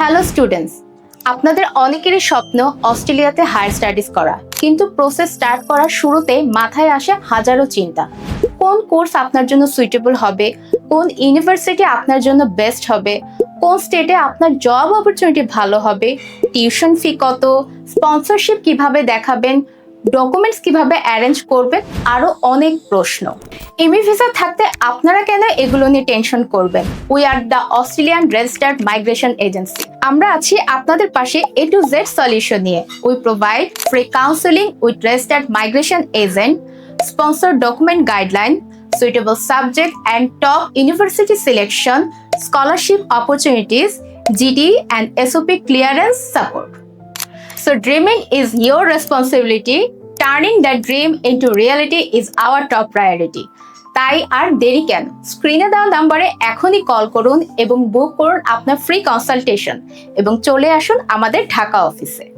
Hello students আপনাদের অনেকেরই স্বপ্ন অস্ট্রেলিয়াতে হায়ার স্টাডিজ করা, কিন্তু প্রসেস স্টার্ট করার শুরুতে মাথায় আসে হাজারো চিন্তা। কোন কোর্স আপনার জন্য সুইটেবল হবে? কোন ইউনিভার্সিটি আপনার জন্য বেস্ট হবে? কোন স্টেটে আপনার জব অপরচুনিটি ভালো হবে? টিউশন ফি কত? স্পন্সরশিপ কীভাবে দেখাবেন? ডকুমেন্টস কীভাবে অ্যারেঞ্জ করবেন? আরও অনেক প্রশ্ন। এমই ভিসা থাকতে আপনারা কেন এগুলো নিয়ে টেনশন করবেন? We are the Australian registered migration agency আমরা আছি আপনাদের পাশে এ টু জেড সলিউশন নিয়ে। We provide free counselling with registered migration agent sponsor document guideline suitable subject and top university selection scholarship opportunities GD and SOP clearance support so dreaming is your responsibility turning the dream into reality is our top priority তাই আর দেরি কেন? স্ক্রিনে দেওয়া নাম্বারে এখনই call করুন এবং বুক করুন আপনার ফ্রি কনসালটেশন এবং চলে আসুন আমাদের ঢাকা অফিসে